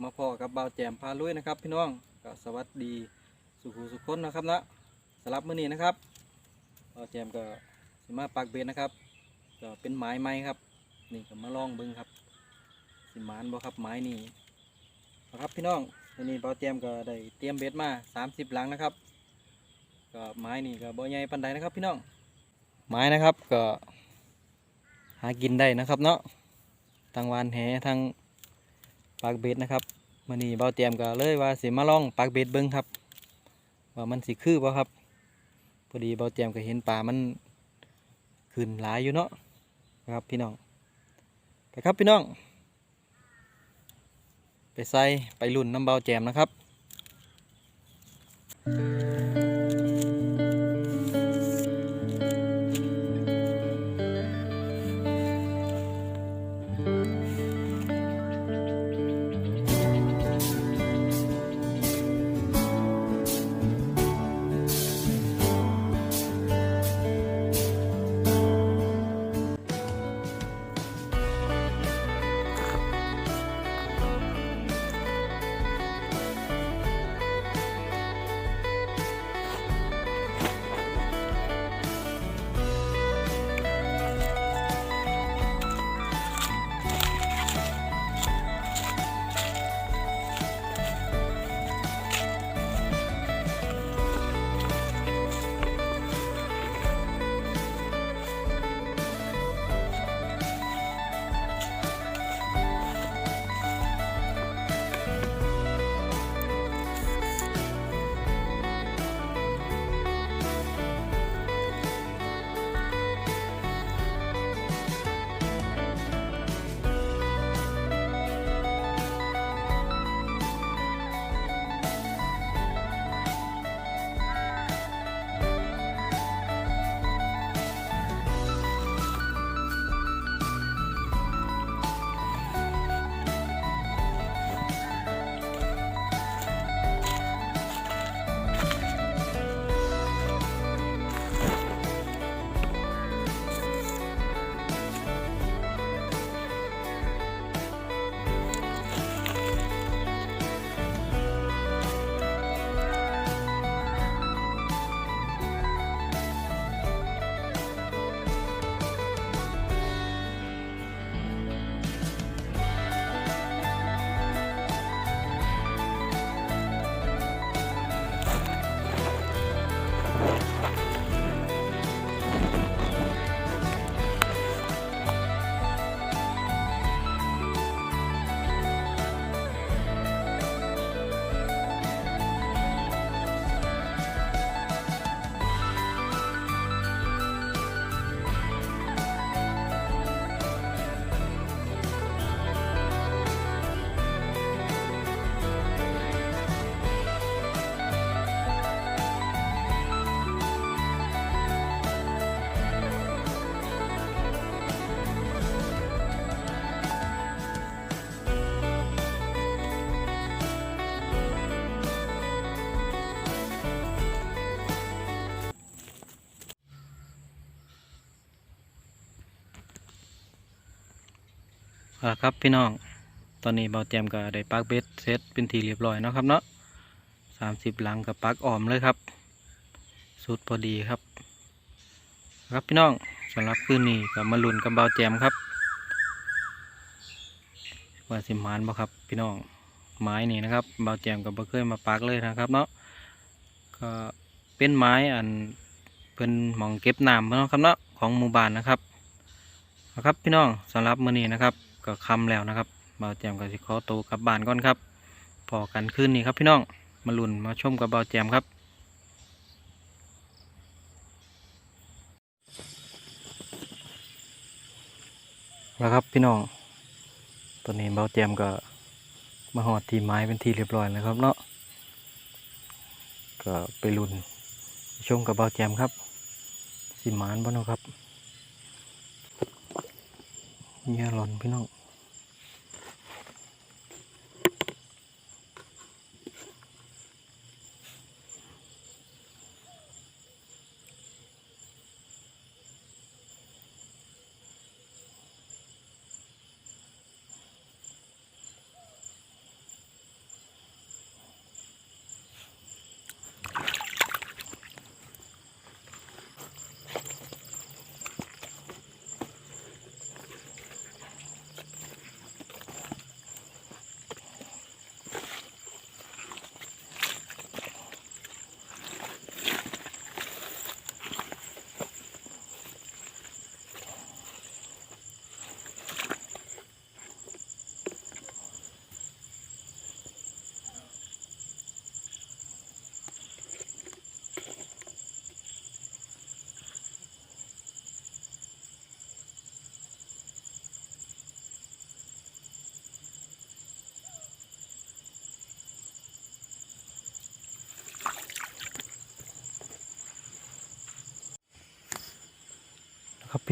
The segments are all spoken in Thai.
มาพอกับบ่าวแจมพาลุยนะครับ พี่น้องก็สวัสดีสุขุสุขคนนะครับนะสำหรับมือนี้นะครับบ่าวแจมก็สิมาปักเบ็ดนะครับ ก็เป็นไม้ไม้ครับ นี่ก็มาลองเบิ่งครับ สิมานบ่ครับไม้นี่นะครับพี่น้องวันนี้บ่าวแจมก็ได้เตรียมเบ็ดมา 30 หลังนะครับ ก็ไม้นี่ก็บ่ใหญ่ปานใดนะครับพี่น้อง ไม้นะครับก็หากินได้นะครับเนาะทางวานแหทาง ปากเบ็ดนะครับมื่อนี้เบาเตรียมก็เลยว่าสิมาลองปากเบ็ดเบิ้งครับ ว่ามันสิคือบ่ครับพอดีเบาเตรียมก็เห็นปลามันขึ้นหลายอยู่เนาะนะครับพี่น้องไปครับพี่น้อง ไปใส่ไปลุ่นน้ำเบาแจมนะครับ ครับพี่น้อง ตอนนี้เบาแจมก็ได้ปักเบ็ดเสร็จเป็นทีเรียบร้อยนะครับเนาะสามสิบหลังกับปักออมเลยครับ สุดพอดีครับ ครับพี่น้องสำหรับคืนนี้ก็มาลุ้นกับเบาแจมครับว่าสิมานบ่ครับพี่น้องไม้นี่นะครับเบาแจมก็บ่เคยมาปักเลยนะครับเนาะก็เป็นไม้อันเป็นหมองเก็บน้ำเนาะครับเนาะของหมู่บ้านนะครับครับพี่น้องสำหรับมื้อนี้นะครับ ก็คำแล้วนะครับเบาแจมก็สิขอตัวกลับบ้านก่อนครับพอกันคืนนี้ครับพี่น้องมาลุ่นมาชมกับเบาแจมครับแล้วครับพี่น้องตอนนี้เบาแจมก็มาหอดทีไม้เป็นทีเรียบร้อยแล้วครับเนาะก็ไปลุ่นชมกับเบาแจมครับสิมานบ่เนาะครับ เงี้ยหล่นพี่น้อง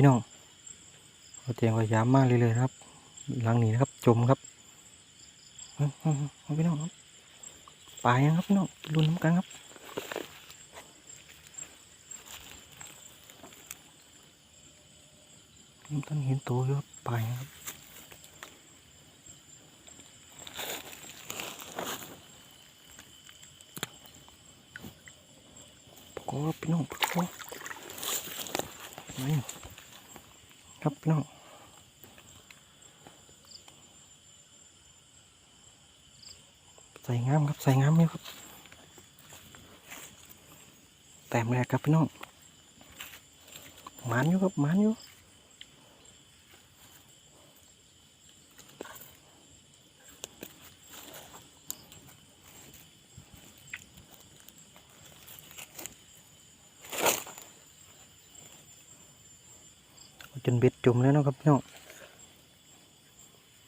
พี่น้องเราเตียมพยายามมากเลยเลยครับ หลังนี้นะครับ จมครับพี่น้องครับปลายังครับพี่น้องรุนน้ำกันครับต้นเห็นตัวครับปลายังครับปะกอพี่น้องปะกอนี่ ครับพี่น้องใส่งามครับใส่งามอยู่ครับ แต้มแรกครับพี่น้องหมันอยู่ครับหมันอยู่จนเบ็ดจ มแล้วนะครับพี่น้อง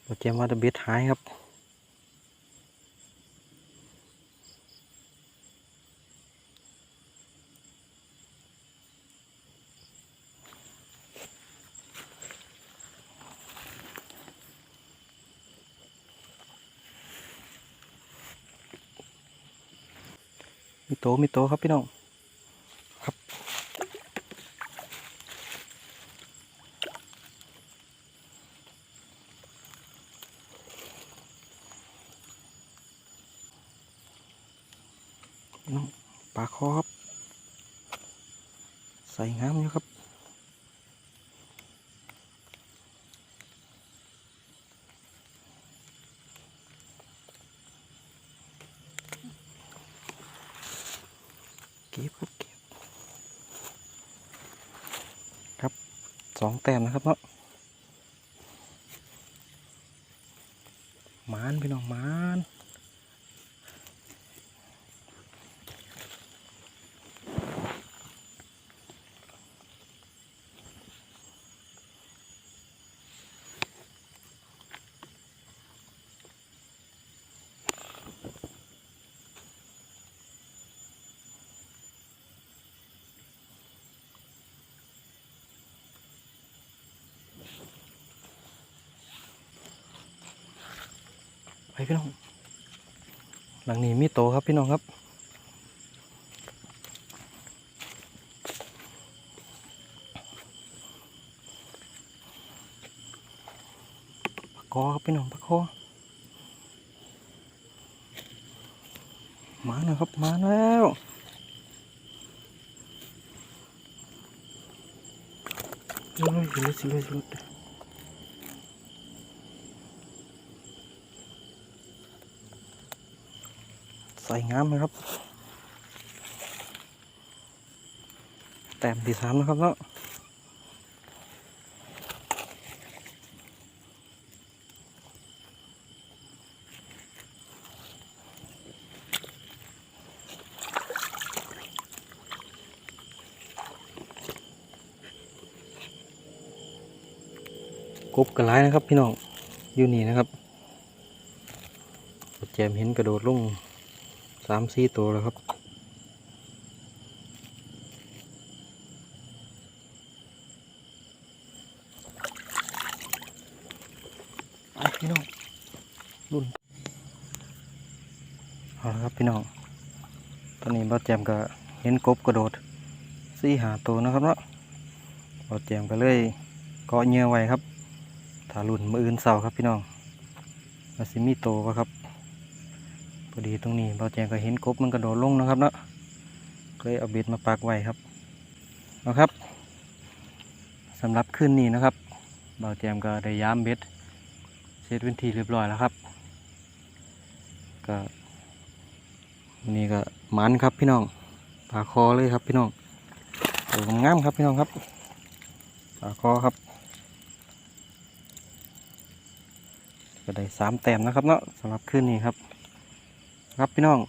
เราเจมว่าจะเบ็ดหายครับมีโตมีโตครับพี่น้อง ครับน้องปลาคอครับ ใส่งามอยู่ครับ เก็บครับเก็บครับสองแต้มนะครับเนาะมานพี่น้องมาน ไปพี่น้อง หลังนี้มีโตครับพี่น้องครับปะกอครับพี่น้องปะกอมาแล้วครับมาแล้วเฮ้ยสิลุดสิลุด สิลุดใส่งามเลยครับ แต้มที่สามนะครับเนาะกบกระไรนะครับพี่น้องอยู่นี่นะครับแจมเห็นกระโดดลง สามสี่ตัวแล้วครับไปพี่น้องรุ่นเอาละครับพี่น้อง ตอนนี้บอแจมก็เห็นกบกระโดดสี่หาตัวนะครับเนาะบอแจมก็เลยเกาะเหยื่อไว้ครับถ้ารุ่นมืออื่นเสาครับพี่น้องมาซิมีโตวะครับ พอดีตรงนี้เบอแจมก็เห็นกบมันกระโดดลงนะครับเนาะก็เลยเอาเบ็ดมาปักไว้ครับเอาครับสำหรับคืนนี้นะครับเบอแจมก็ได้ย้ามเบ็ดเสร็จเป็นทีเรียบร้อยแล้วครับก็นี่ก็มันครับพี่น้องปลาคอเลยครับพี่น้องตัวงามครับพี่น้องครับปลาคอครับ ก็ได้สามแต้มนะครับเนาะสำหรับคืนนี้ครับ ครับพี่น้อง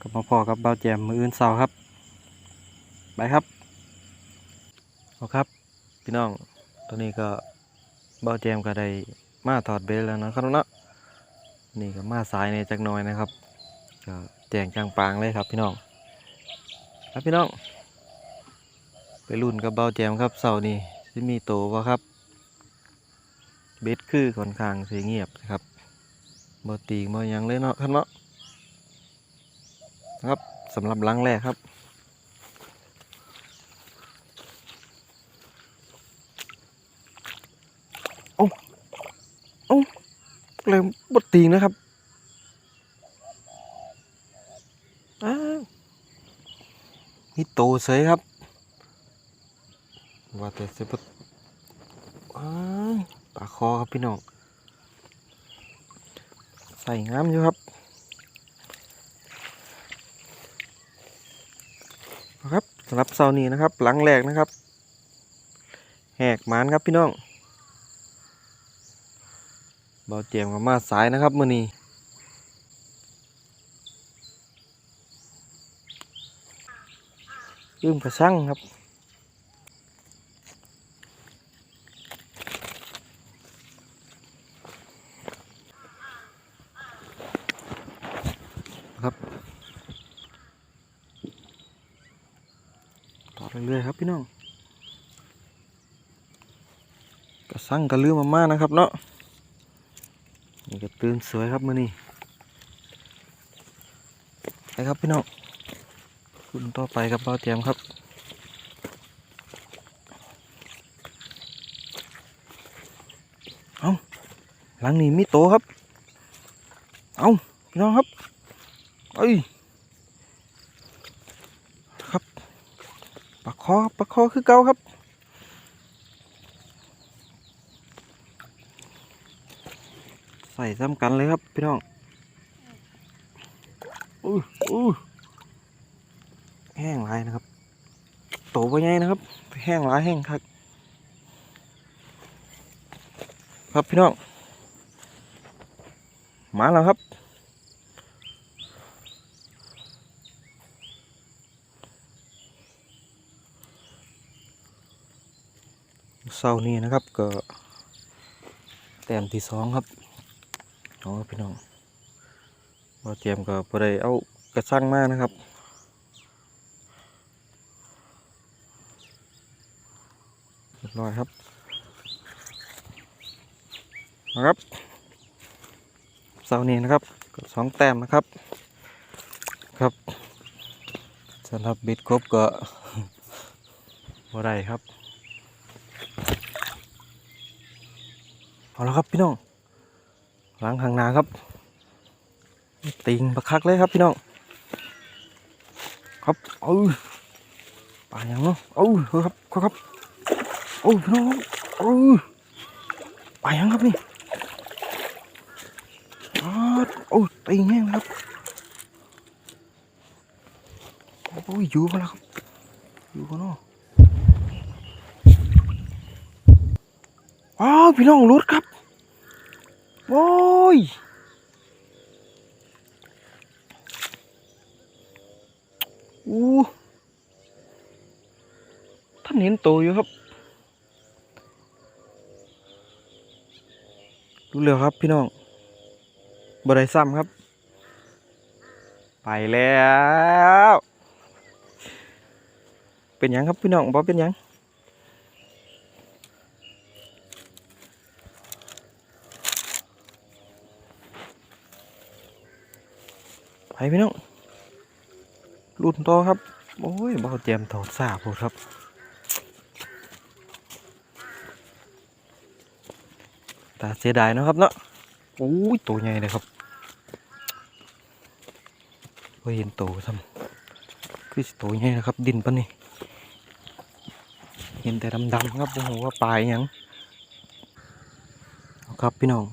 กับมาพอกับเบาแจมมืออื่นเสาครับ ไปครับเอาครับ พี่น้องตอนนี้ก็เบาแจมก็ได้มาถอดเบลแล้วนะครับเนาะนี่ก็มาสายในจักน้อยนะครับก็แจงจางปางเลยครับพี่น้องครับพี่น้อง ไปรุ่นกับเบาแจมครับเสานี้สิมีโตวะครับ เบ็ดคือค่อนข้างสิเงียบนะครับบ่ตีบ่ยังเลยเนาะครับเนาะ นะครับสำหรับลังแรกครับเอ้าเอ้เลยบ่ตีนะครับอ้าวมีโตเสยครับ ว่าแต่เสบอ้ายปลาคอครับพี่น้อง ใส่งามอยู่ครับ นะครับสำหรับเสานี้นะครับ หลังแรกนะครับ แหกมานครับพี่น้องเบาเจียมกับมาสายนะครับมือนี้ยืมกระชังครับต่อเรื่อยๆครับพี่น้อง กระสั่งกระลือมาม่านะครับเนาะนี่ก็ตื่นสวยครับมื่อนี้ไปครับพี่น้องคุณต่อไปกับเบาเตรียมครับเอาหลังนี้มีโตครับ เอาพี่น้องครับเอ้ยครับปลาคอปลาคอคือเก่าครับ ใส่ซ้ำกันเลยครับพี่น้องอู้อู้แห้งลายนะครับโตไปไงนะครับ แห้งลายแห้งครับครับพี่น้องมาแล้วครับเศร้านี้นะครับก็แต้มที่สองครับ เอาครับพี่น้องเราเตรียมก็พอได้เอากระชังมากนะครับเรียบร้อยครับนะครับเสาร์นี้นะครับก็สองแต้มนะครับครับสำหรับบิดครบก็บ่ได้ครับเอาละครับพี่น้อง ล้างทางนาครับติงประคักเลยครับพี่น้องครับเออปลาอย่างเนาะเออครับครับครับโอ้พี่น้องเออปลาอย่างครับนี่อ้าโอ้ติงแห้งนะครับโอ้ยอยู่มาแล้วครับอยู่กันเนาะอ้าวพี่น้องรุดครับโอ้ ยอู้ท่านเห็นตัวอยู่ครับรู้เร็วครับพี่น้องบไดซ้ำครับ ไปแล้ว เป็นยังครับพี่น้องบอเป็นยัง พี่น้องรุ่นต่อครับ โอ้ยเบาแจมถอดสาพูดครับตาเสียดายนะครับเนาะโอ้ยตัวใหญ่เลยครับเห็นโตทำคือโตใหญ่นะครับ ดินปะนี่เห็นแต่ดำๆครับโอ้โหว่าปลายยังครับพี่น้อง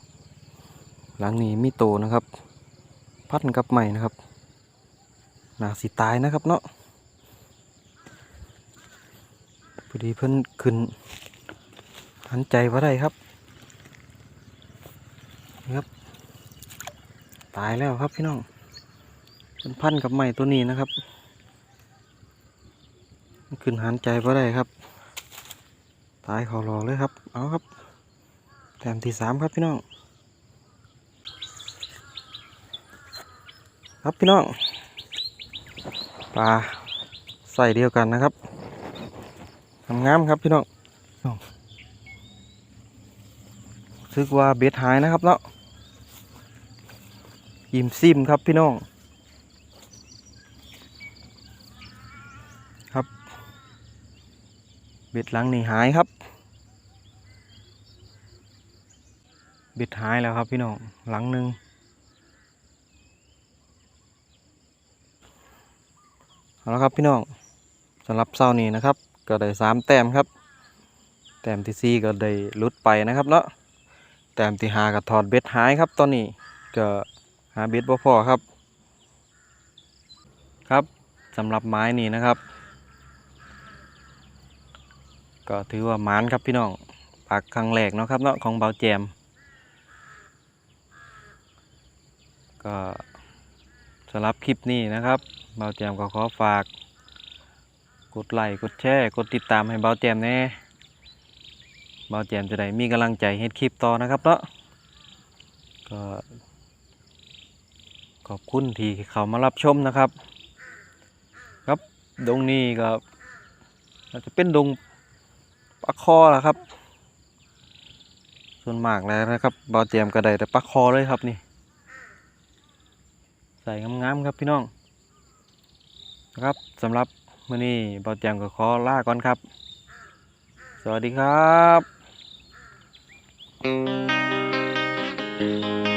หลังนี้มีโตนะครับ พัดกับใหม่นะครับน่าสิตายนะครับเนาะพอดีเพิ่นขึ้นหันใจว่าได้ครับนะครับ ตายแล้วครับพี่น้องเป็นพันกับใหม่ตัวนี้นะครับ ขึ้นหันใจว่าได้ครับ ตายขอรอเลยครับ เอาครับแต้มที่สามครับพี่น้อง ครับพี่น้องปลาใส่เดียวกันนะครับงามๆครับพี่น้องอ้าวรู้สึกว่าเบ็ดหายนะครับเนาะยิ้มซิมครับพี่น้อง ครับ เบ็ดหลังนี่หายครับ เบ็ดหายแล้วครับพี่น้องหลังหนึ่ง เอาละครับพี่น้องสำหรับเศร้านี้นะครับ ก็ได้สามแต้มครับ แต้มที่สี่ก็ได้ลุดไปนะครับเนาะแต้มที่หาก็ถอดเบ็ดหายครับ ตอนนี้ก็หาเบ็ดบ่พอครับ ครับสำหรับไม้นี้นะครับ ก็ถือว่ามานครับพี่น้องปักครั้งแรกเนาะครับเนาะของเบาแจม ก็ สำหรับคลิปนี้นะครับเบาแจมก็ขอฝาก กดไลค์กดแชร์กดติดตามให้เบาแจมแน่เบาแจมจะได้มีกำลังใจเฮ็ดคลิปต่อนะครับเนาะก็ขอบคุณที่เขามารับชมนะครับ ครับดงนี้ก็อาจจะเป็นดงปลาคอแหละครับ ส่วนมากแล้วนะครับเบาแจมก็ได้แต่ปลาคอเลยครับนี่ ส่งามๆครับพี่น้องนะครับสำหรับมื้อนี้เบาแจมก็ขอลาก่อนครับ สวัสดีครับ